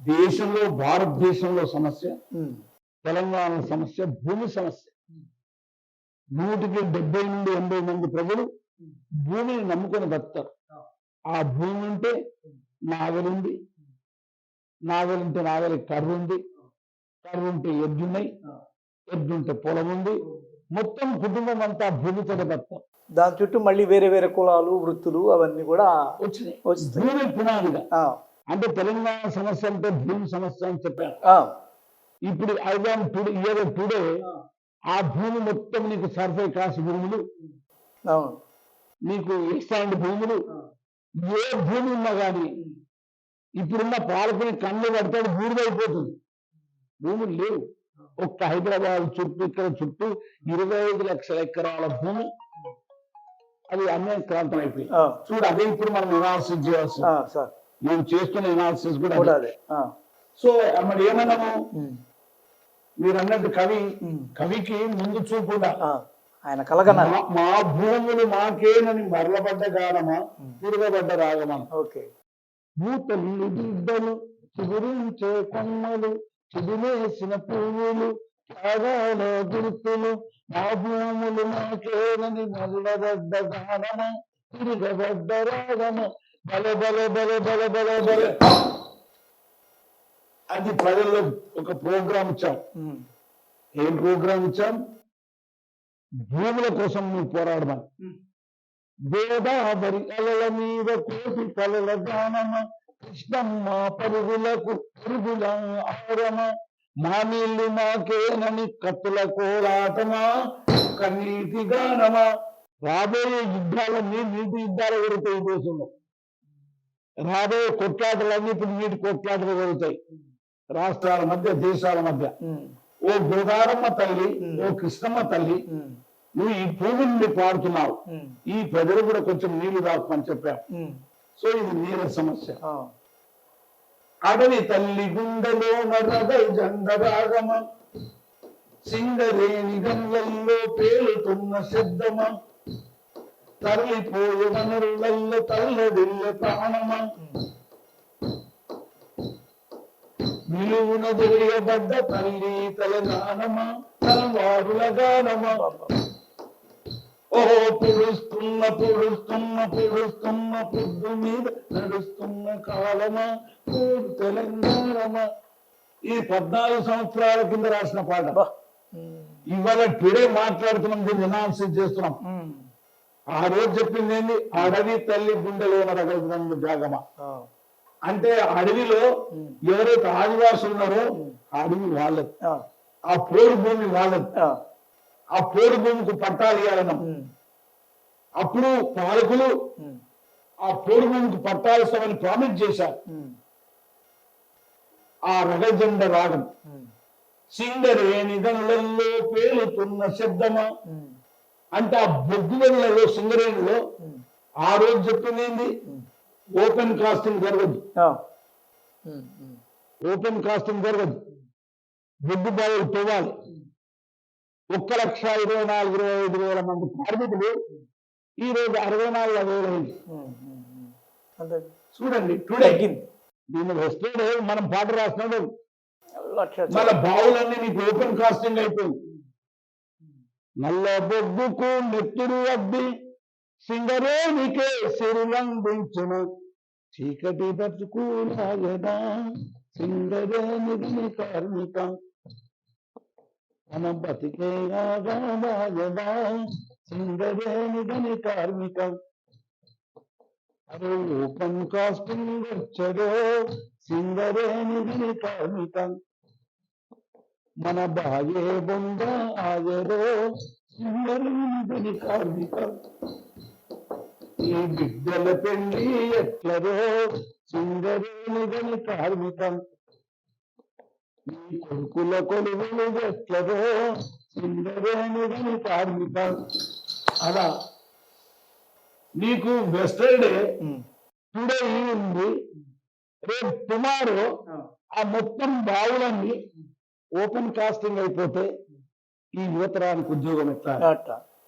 దేశంలో భారతదేశంలో సమస్య తెలంగాణ సమస్య భూమి సమస్య. నూటికి డెబ్బై నుండి ఎనభై మంది ప్రజలు భూమిని నమ్ముకొని బతుకుతారు. ఆ భూమి ఉంటే నాగలుంది నాగలుంటే నాగలి కర్ర ఉంది. కర్ర ఉంటే ఎద్దున్నాయి ఎద్దుంటే పొలం ఉంది. మొత్తం కుటుంబం అంతా భూమితో బతుకుతారు. దాని చుట్టూ మళ్ళీ వేరే వేరే కులాలు వృత్తులు అవన్నీ కూడా వచ్చినాయి. భూమి పునాదిగా. అంటే తెలంగాణ సమస్య అంటే భూమి సమస్య అని చెప్పాను ఇప్పుడు ఐదాం టుడే ఇయర్ టుడే ఆ. భూమి మొత్తం నీకు సర్ఫై కాసు భూములు. నీకు ఎక్స్టాండ్ భూములు. ఏ భూమి ఉన్నా కానీ ఇప్పుడున్న పాలకుని కళ్ళు పడతాడు బూడిదైపోతుంది భూములు లేవు. ఒక్క హైదరాబాద్ చుట్టూ ఇక్కడ చుట్టూ ఇరవై ఐదు లక్షల ఎకరాల భూమి. అది అన్యాక్రాంతం అయిపోయింది. ఆ, చూడు అదే ఇప్పుడు మనం ఎనాలిసిస్ చేయాల్సి మేము చేస్తున్న ఎనాలిసిస్ కూడా సో మరి ఏమన్నాము? మీరు అన్నట్టు కవి కవికి ముందు చూపుడా ఆయన కలగనాలి. మా- భూములు మాకేనని మరలబడ్డ గానమా? తిరగబడ్డ రాగమా? ఓకే. భూతల్లి బిడ్డలు చిగురించే కొమ్మలు చిదిలేసిన పువ్వులు త్యాగాల గుర్తులు మా భూములు మాకేనని మరలబడ్డ గానమా? తిరగబడ్డ రాగమా? బల బల బల బల బల బల అది ప్రజల్లో ఒక ప్రోగ్రామ్ ఇచ్చాం. ఏం ప్రోగ్రామ్ ఇచ్చాం? భూముల కోసం నువ్వు ఉమ్. గోదావరి అలల మీద కోటి కలల గానమ కృష్ణమ్మ పరుగులకు పరుగుల ఆరమ మా నీళ్ళు మాకేనని కత్తుల కోలాటమా కన్నీటి గానమా. రాబోయే యుద్ధాలన్నీ నీటి యుద్ధాలు ఈ దేశంలో రాబోయే కొట్లాటలన్నీ ఇప్పుడు నీటి కొట్లాటలు జరుగుతాయి. రాష్ట్రాల మధ్య దేశాల మధ్య. ఓ గోదారమ్మ తల్లి ఓ కృష్ణమ్మ తల్లి నువ్వు ఈ నుండి పాడుతున్నావు ఈ ప్రజలు కూడా కొంచెం నీళ్ళు దాకమని చెప్పారు. ఉమ్, సో ఇది నీళ్ళ సమస్య. అడవి తల్లి గుండెలో నరదై జండరాగమ. సింగరేణి గంగల్లో పేలుతున్న శబ్దమ. తరలిపోయే వనరులలో తల్లడిల్ల ప్రాణమ? నిలువున దొరియబడ్డ తల్లి తెలంగాణమ తల్వారుల గానమా? ఓ పుడుస్తున్న పుడుస్తున్న పుడుస్తున్న పొద్దు మీద నడుస్తున్న కాలమా? ఊరు తెలంగాణమా ఈ పద్నాలుగు సంవత్సరాల కింద రాసిన పాట ఇవాళ టుడే మాట్లాడుతున్నాం దీన్ని అనాలిసిస్ చేస్తున్నాం. ఆ రోజు చెప్పింది ఏంది అడవి తల్లి గుండెలో నడగలుగుతున్న జాగమా. అంటే అడవిలో ఎవరైతే ఆదివాసులు ఉన్నారో ఆ అడవి వాళ్ళది. ఆ, పోరు భూమి వాళ్ళది. ఆ, పోరు భూమికి పట్టాలు ఇవ్వాలన్నాం అప్పుడు పాలకులు ఆ పోరు భూమికి పట్టాలు ఇస్తామని ప్రామిస్ చేశారు ఆ రగజెండ రాగం. సింగరేణి గనులలో పేలుతున్న శబ్దమా? అంటే ఆ బొగ్గు గనులలో సింగరేణిలో ఆ రోజు చెప్పింది ఏంది? ఓపెన్ కాస్టింగ్ జరగదు. ఓపెన్ కాస్టింగ్ జరగదు. బొగ్గు బావులు తవ్వాలి. ఒక్క లక్ష ఇరవై నాలుగు ఇరవై ఐదు వేల మంది కార్మికులు ఈ రోజు అరవై నాలుగు వేల అయింది. ఉమ్, ఉమ్, ఉమ్. అంతే. చూడండి టుడే తగ్గింది దీన్ని వస్తే మనం పాట లక్ష మన బావులన్నీ నీకు ఓపెన్ కాస్టింగ్ అయిపోయింది. నల్ల బొగ్గుకు నెత్తురు అద్ది సింగరేణికే సిరులందించిన. చీకటి బతుకు లాగదా సింగరేణి కార్మిక. మన బతికే రాగదా సింగరేణి కార్మిక. అరే ఓపెన్ కాస్టింగ్ వచ్చదో సింగరేణి కార్మిక. మన బాగే బొంద ఆగరో సింగరేణి కార్మిక ఈ బిడ్డల పెళ్ళి ఎట్లరో సింగరేణి కార్మిక ఈ కొడుకుల కొలువులు ఎట్లరో సింగరేణి కార్మిక అలా నీకు వెస్టర్డే టుడే ఉంది. రేపు టుమారో ఆ. మొత్తం బావులన్నీ ఓపెన్ కాస్టింగ్ అయిపోతే ఈ యువతరానికి ఉద్యోగం ఎట్లా?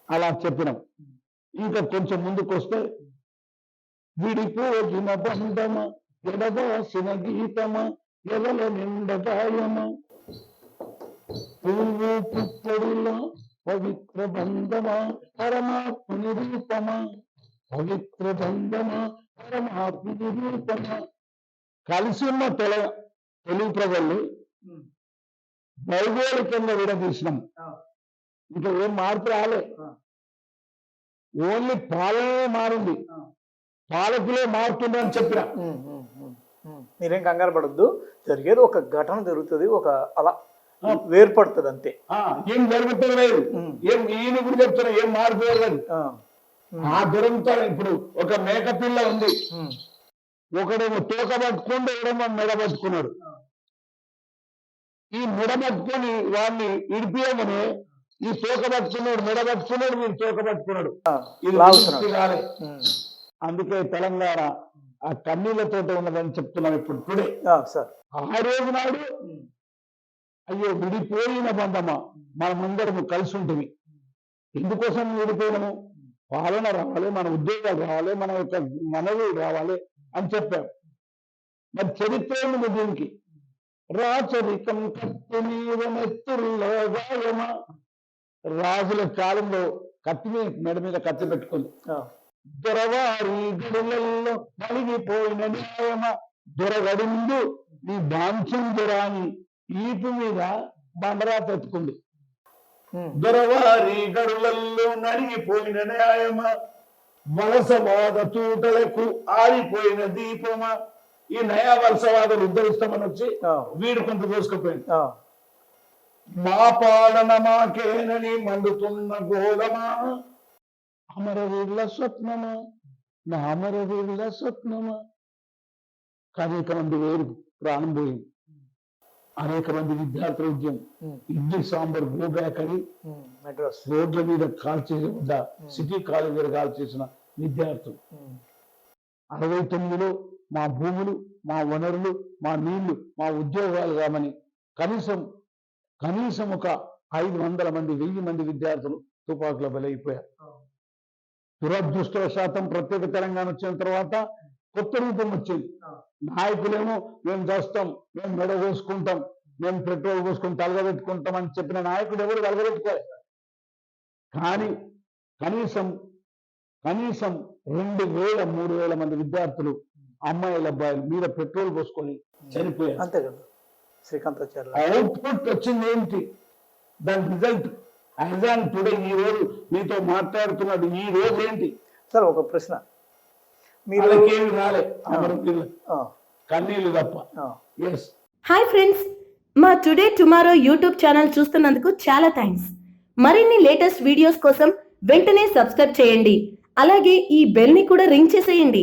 అలా చెప్పినాం. ఇంకా కొంచెం ముందుకు వస్తే విడిపోగిన బంధమ ఎడబాసిన గీతమ ఎవల నిండగాయమ పువ్వు పుత్తడిలో పవిత్ర బంధమా పరమాత్ముని రూపమా పవిత్ర బంధమా పరమాత్ముని రూపమా కలిసి ఉన్న తెల తెలుగు ప్రజలు భౌగోళికంగా విడదీసినాం ఇంకా ఏం మార్పు రాలే. ఓన్లీ పాలనే మారింది. పాలకులే చెప్పిన. ఉమ్, ఉమ్, ఉమ్. మీరేం కంగారు పడద్దు. జరిగేది ఒక ఘటన జరుగుతుంది ఒక అలా. వేర్పడుతుంది అంతే. ఏం జరుగుతుంది లేదు. ఏం ఈయన కూడా చెప్తున్నా ఏం మార్పు లేదు. ఆ. ఆ దురంతం ఇప్పుడు ఒక మేక పిల్ల ఉంది. ఒకడేమో తోక పట్టుకుంటూ ఒకడేమో మెడ పట్టుకున్నాడు. ఈ మెడ పట్టుకొని వాడిని ఇడిపియమని ఈ తోక పట్టుకున్నాడు మెడ పట్టుకున్నాడు మీరు తోక పట్టుకున్నాడు ఆ. ఇది లాగుతున్నాడు. విముక్తి కాలే. ఉమ్. అందుకే తెలంగాణ ఆ కన్నీళ్ళతో ఉన్నదని చెప్తున్నాం ఇప్పుడు టుడే ఆ, రోజు నాడు అయ్యో విడిపోయిన బంధమా మనమందరము కలిసి ఉంటుంది ఎందుకోసం విడిపోయినము పాలన రావాలి మన ఉద్యోగాలు రావాలి మన యొక్క మనవి రావాలి అని చెప్పాం మరి చరిత్ర ఏమిటి దీనికి రాచరికం కత్తి మీద నెత్తుల్లో గాయమా. రాజుల కాలంలో కత్తి మీద మెడ మీద కత్తి పెట్టుకుంది. దొరవారి గడులలో నలిగిపోయిన న్యాయమ దొరగడి ముందు నీ బాంఛం దొరాని ఈపు మీద బండరా పెట్టుకుంది. దొరవారి గడులలో నలిగిపోయిన న్యాయమ వలసవాద తూటలకు ఆరిపోయిన దీపమా. ఈ నయా వలసవాదాలు ఉద్ధరిస్తామని వచ్చి. వీడు కొంత దోసుకుపోయింది. మా పాలన మాకేనని మండుతున్న గోలమా అమరవీరుల స్వప్నమా నా అమరవీరుల స్వప్నమా అనేక మంది వేరు ప్రాణం పోయింది అనేక మంది విద్యార్థుల ఉద్యమం. Idli sambar go um. మెడ్రాస్ రోడ్ల మీద కాల్చేసిన సిటీ కాలేజీ మీద కాల్చేసిన విద్యార్థులు. అరవై తొమ్మిదిలో మా భూములు మా వనరులు మా నీళ్ళు మా ఉద్యోగాలు కామని కనీసం కనీసం ఒక ఐదు వందల మంది వెయ్యి మంది విద్యార్థులు తుపాకుల బలైపోయారు. దురదృష్టవశాతం ప్రత్యేక తెలంగాణ వచ్చిన తర్వాత కొత్త రూపం వచ్చింది. నాయకులేమో మేము చేస్తాం మేము మెడ కోసుకుంటాం మేము పెట్రోల్ పోసుకొని తలగబెట్టుకుంటాం అని చెప్పిన నాయకుడు ఎవరు తలగబెట్టుకోలేదు. కానీ కనీసం కనీసం రెండు వేల మూడు వేల మంది విద్యార్థులు అమ్మాయిల అబ్బాయిలు మీద పెట్రోల్ పోసుకొని చనిపోయారు. అంతే కదా. శ్రీకాంతాచార్య అవుట్పుట్ వచ్చింది ఏంటి? దాని రిజల్ట్ యాజ్ ఆన్ టుడే ఈ రోజు మీతో మాట్లాడుతున్నాడు. ఈ రోజు ఏంటి? సార్ ఒక ప్రశ్న. రాలే. కన్నీళ్ళు తప్ప. ఎస్ హాయ్ ఫ్రెండ్స్ మా టుడే టుమారో యూట్యూబ్ ఛానల్ చూస్తున్నందుకు చాలా థ్యాంక్స్ మరిన్ని లేటెస్ట్ వీడియోస్ కోసం వెంటనే సబ్స్క్రైబ్ చేయండి. అలాగే ఈ బెల్ని కూడా రింగ్ చేసేయండి.